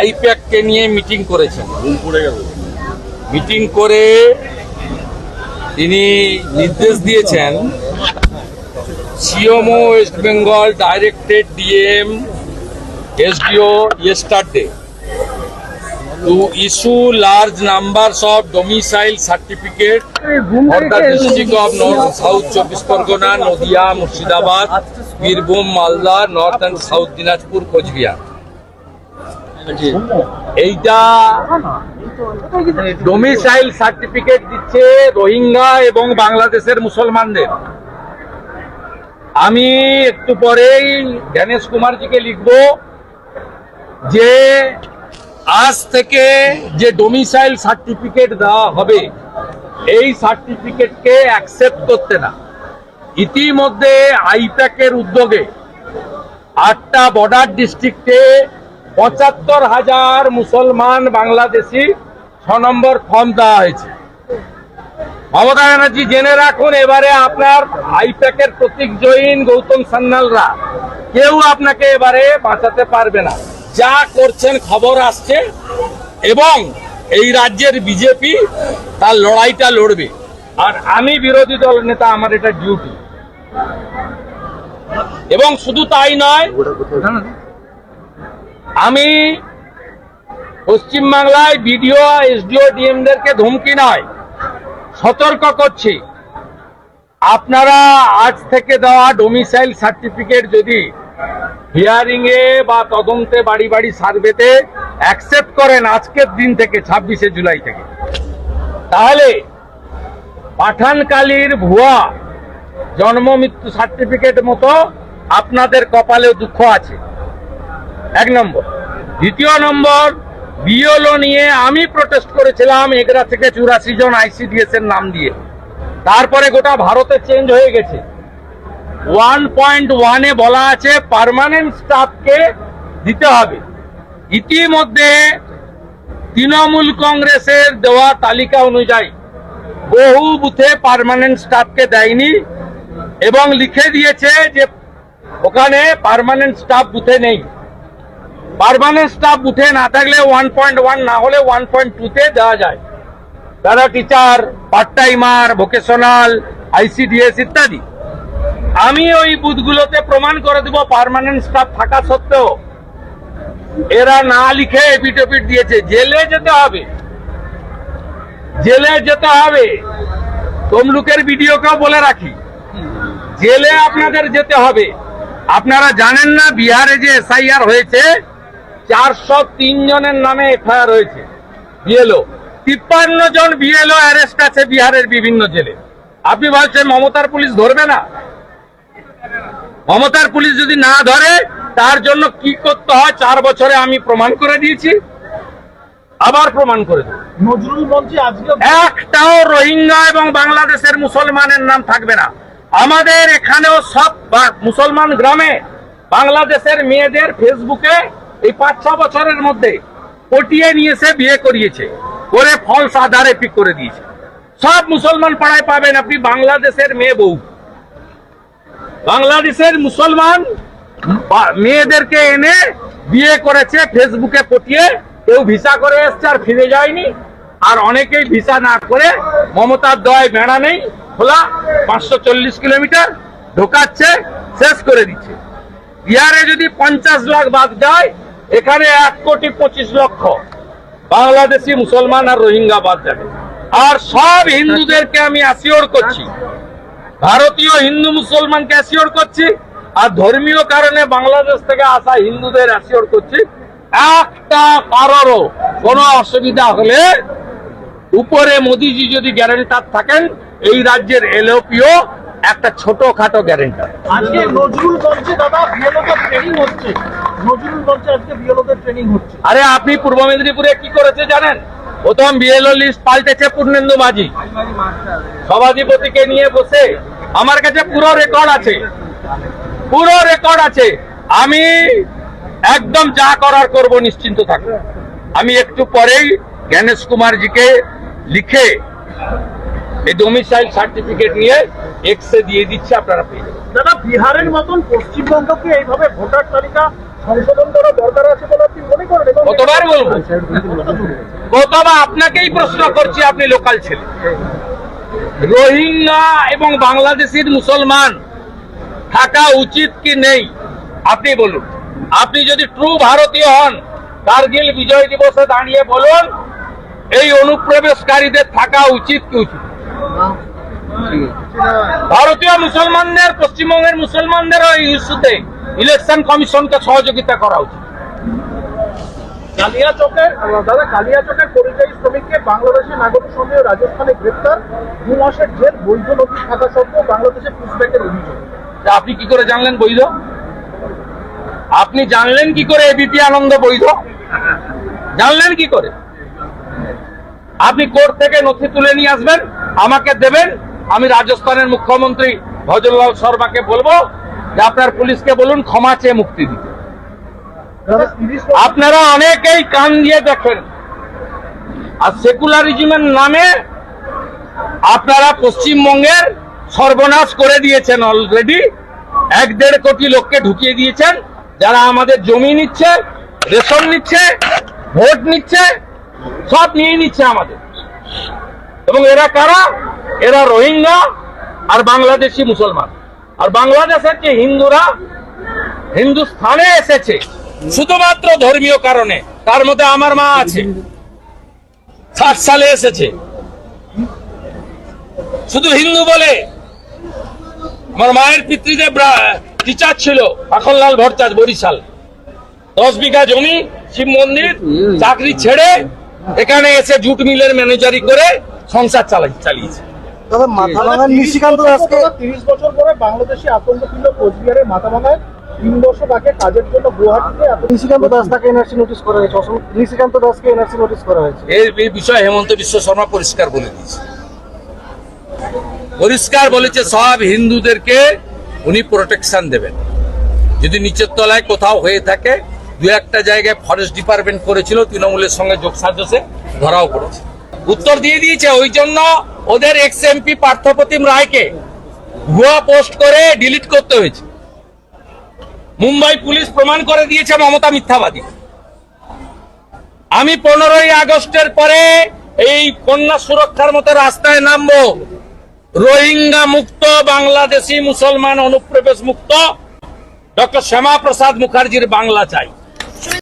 আইপ্যাককে নিয়ে মিটিং করেছেন। মিটিং করে তিনি নির্দেশ দিয়েছেন CMO West Bengal directed DM SDO yesterday to issue large number of domicile certificate for the district of north south চব্বিশ Pargana Nadia Murshidabad Birbhum Malda north and south Dinajpur Coochbehar. এইটা domicile certificate দিচ্ছে রোহিঙ্গা এবং বাংলাদেশের মুসলমানদের। আমি একটু পরেই জ্ঞানেশ কুমারজিকে লিখব যে আজ থেকে যে ডোমিসাইল সার্টিফিকেট দেওয়া হবে, এই সার্টিফিকেটকে অ্যাকসেপ্ট করতে না। ইতিমধ্যে আইপ্যাকের উদ্যোগে আটটা বর্ডার ডিস্ট্রিক্টে পঁচাত্তর হাজার মুসলমান বাংলাদেশি ছ নম্বর ফর্ম দেওয়া হয়েছে। মমতা ব্যানার্জি, জেনে রাখুন, এবারে আপনার আইপ্যাকের প্রতীক জৈন গৌতম সান্যালরা। কেউ আপনাকে এবারে বাঁচাতে পারবে না। যা করছেন, খবর আসছে, এবং এই রাজ্যের বিজেপি তার লড়াইটা লড়বে। আর আমি বিরোধী দল নেতা, আমার এটা ডিউটি এবং শুধু তাই নয় আমি পশ্চিমবাংলায় বিডিও, এসডিও, ডিএমদেরকে ধমকি নয়, সতর্ক করছি। আপনারা আজ থেকে দেওয়া ডোমিসাইল সার্টিফিকেট যদি হিয়ারিং এ বা তদন্তে বাড়ি বাড়ি সার্ভেতে অ্যাকসেপ্ট করেন আজকের দিন থেকে, ছাব্বিশে জুলাই থেকে, তাহলে পাঠানকালীর ভুয়া জন্ম মৃত্যু সার্টিফিকেট মতো আপনাদের কপালে দুঃখ আছে। এক নম্বর। দ্বিতীয় নম্বর বিএলও নিয়ে আমি প্রটেস্ট করেছিলাম এগরা থেকে চুরাশি জন আইসিডিএস এর নাম দিয়ে। তারপরে গোটা ভারতে চেঞ্জ হয়ে গেছে। ওয়ান পয়েন্ট ওয়ানে বলা আছে পার্মানেন্ট স্টাফকে দিতে হবে। ইতিমধ্যে তৃণমূল কংগ্রেসের দেওয়া তালিকা অনুযায়ী বহু বুথে পারমানেন্ট স্টাফকে দেয়নি এবং লিখে দিয়েছে যে ওখানে পারমানেন্ট স্টাফ বুথে নেই। পার্মানেন্ট স্টাফ উঠে না থাকলে ওয়ান পয়েন্ট ওয়ান না হলে ওয়ান পয়েন্ট টুতে দেওয়া যায়। তারা teacher part timer vocational ICDS ইত্যাদি। আমি ওই বুথগুলোতে প্রমাণ করে দেব পারমানেন্ট স্টাফ থাকা সত্ত্বেও। এরা না লিখে এপিটোপিট দিয়েছে। জেলে যেতে হবে। জেলে যেতে হবে। তমলুকের ভিডিওকেও বলে রাখি, জেলে আপনাদের যেতে হবে। আপনারা জানেন না, বিহারে যে এসআইআর হয়েছে চারশো তিন জনের নামে এফআইআর হয়েছে বিএলও। তিপ্পান্ন জন বিএলও অ্যারেস্ট আছে বিহারের বিভিন্ন জেলে। আপনি বলছেন মমতার পুলিশ ধরবে না? মমতার পুলিশ যদি না ধরে তার জন্য কি করতে হয় চার বছরে আমি প্রমাণ করে দিয়েছি। আবার প্রমাণ করে নজরুল মঞ্চে আজকে একটাও রোহিঙ্গা এবং বাংলাদেশের মুসলমানের নাম থাকবে না। আমাদের এখানেও সব মুসলমান গ্রামে বাংলাদেশের মেয়েদের ফেসবুকে এই পাঁচ, ছ বছরের মধ্যে পটিয়ে নিয়ে এসে বিয়ে করিয়েছে। করে ফলস আধারে পিক করে দিয়েছে। সব মুসলমান পাড়ায় পাবেন আপনি, বাংলাদেশের মেয়ে বউ। বাংলাদেশের মুসলমান মেয়েদেরকে এনে বিয়ে করেছে, ফেসবুকে পটিয়ে। কেউ ভিসা করে এসছে আর ফিরে যায়নি। আর অনেকেই ভিসা না করে মমতার দয় বেড়া নেই, খোলা পাঁচশো চল্লিশ কিলোমিটার ঢোকাচ্ছে, শেষ করে দিচ্ছে। বিহারে যদি পঞ্চাশ লাখ বাদ যায় এখানে এক কোটি পঁচিশ লক্ষ বাংলাদেশি মুসলমান আর রোহিঙ্গা বাদ যাবে। আর সব হিন্দুদেরকে আমি অ্যাসিওর করছি, ভারতীয় হিন্দু মুসলমানকে অ্যাসিওর করছি, আর ধর্মীয় কারণে বাংলাদেশ থেকে আসা হিন্দুদের অ্যাসিওর করছি, একটা কারোরও কোনো অসুবিধা হলে উপরে মোদিজি যদি গ্যারেন্টার থাকেন, এই রাজ্যের এলওপিও একটা ছোটখাটো গ্যারেন্টার আজকে নজরুল মঞ্চে দাদা বিএলওদের ট্রেনিং হচ্ছে। আরে আপনি পূর্ব মেদিনীপুরে কি করেছে জানেন? প্রথম বিএলও লিস্ট পাল্টেছে পূর্ণেন্দু মাঝি। সভাধিপতিকে নিয়ে বসে আমার কাছে পুরো রেকর্ড আছে। পুরো রেকর্ড আছে। আমি একদম যা করার করব নিশ্চিন্ত থাকব। আমি একটু পরেই জ্ঞানেশ কুমারজিকে লিখে এই ডোমিসাইল সার্টিফিকেট নিয়ে এক্সে দিয়ে দিচ্ছে আপনারা পেয়ে যাবেন। দাদা বিহারের মতন পশ্চিমবঙ্গকে এইভাবে ভোটার তালিকা সংশোধন কতবার বলব? কতবার আপনাকেই প্রশ্ন করছি, আপনি লোকাল ছেলে। রোহিঙ্গা এবং বাংলাদেশের মুসলমান থাকা উচিত কি নেই? আপনি বলুন। আপনি যদি ট্রু ভারতীয় হন, কার্গিল বিজয় দিবসে দাঁড়িয়ে বলুন, এই অনুপ্রবেশকারীদের থাকা উচিত কি উচিত? ভারতীয় মুসলমানদের, পশ্চিমবঙ্গের মুসলমানদের ওই ইস্যুতে ইলেকশন কমিশনকে সহযোগিতা করা উচিত। কালিয়াচকের দাদা কালিয়াচকের পরিযায়ী শ্রমিককে বাংলাদেশের নাগরিক সন্দেহ রাজস্থানে গ্রেপ্তার। দু মাসের জেল বৈধ নথি থাকা সত্ত্বেও বাংলাদেশে পুষব্যাকের অভিযোগ। আপনি কি করে জানলেন বৈধ? আপনি জানলেন কি করে এবিপি আনন্দ বৈধ? জানলেন কি করে? আপনি কোর্ট থেকে নথি তুলে নিয়ে আসবেন আমাকে দেবেন আমি রাজস্থানের মুখ্যমন্ত্রী ভজনলাল শর্মাকে বলব যে আপনার পুলিশকে বলুন, ক্ষমা চেয়ে মুক্তি দিতে। আপনারা অনেকেই কান দিয়ে দেখেন। আর সেকুলারিজমের নামে আপনারা পশ্চিমবঙ্গের সর্বনাশ করে দিয়েছেন অলরেডি এক দেড় কোটি লোককে ঢুকিয়ে দিয়েছেন। যারা আমাদের জমি নিচ্ছে, রেশন নিচ্ছে, ভোট নিচ্ছে, সব নিয়ে নিচ্ছে আমাদের। এবং এরা কারা? এরা রোহিঙ্গা আর বাংলাদেশি মুসলমান। আর বাংলাদেশের যে হিন্দুরা হিন্দুস্থানে এসেছে, শুধুমাত্র ধর্মীয় কারণে, তার মধ্যে আমার মা আছে, ষাট সালে এসেছে। শুধু হিন্দু বলে, আমার মায়ের পিতৃদেব টিচার ছিল, পাখনলাল ভট্টাচ, বরিশাল। দশ বিঘা জমি, শিব মন্দির, চাকরি ছেড়ে এখানে এসে জুট মিলের ম্যানেজারি করে সংসার চালাই চালিয়েছে। ভাঙার নিশিকান্ত দাসকে তিরিশ বছর পরে বাংলাদেশি আতঙ্ক ছিল কোচবিহারের মাথাভাঙায় তিন বছর তাকে কাজের জন্য গুয়াহাটিতে নিশিকান্ত দাস তাকে এনআরসি নোটিশ করা হয়েছে। নিশিকান্ত দাসকে এনআরসি নোটিশ করা হয়েছে। এই এই বিষয়ে হেমন্ত বিশ্ব শর্মা পরিষ্কার বলে দিয়েছে। পরিষ্কার বলেছে সব হিন্দুদেরকে উনি প্রোটেকশন দেবেন। যদি নিচের তলায় কোথাও হয়ে থাকে দু একটা জায়গায় ফরেস্ট ডিপার্টমেন্ট করেছিল তৃণমূলের সঙ্গে যোগসাজসে ধরাও পড়েছে। উত্তর দিয়ে দিয়েছে, ওই জন্য ওদের এক্স এমপি পার্থপ্রতিম রায়কে ভুয়া পোস্ট করে ডিলিট করতে হয়েছে। মুম্বাই পুলিশ প্রমাণ করে দিয়েছে মমতা মিথ্যাবাদী। আমি পনেরোই আগস্টের পরে এই কন্যা সুরক্ষার মতো রাস্তায় নামবো। রোহিঙ্গা মুক্ত, বাংলাদেশি মুসলমান অনুপ্রবেশ মুক্ত। ডক্টর শ্যামা প্রসাদ মুখার্জির বাংলা চাই।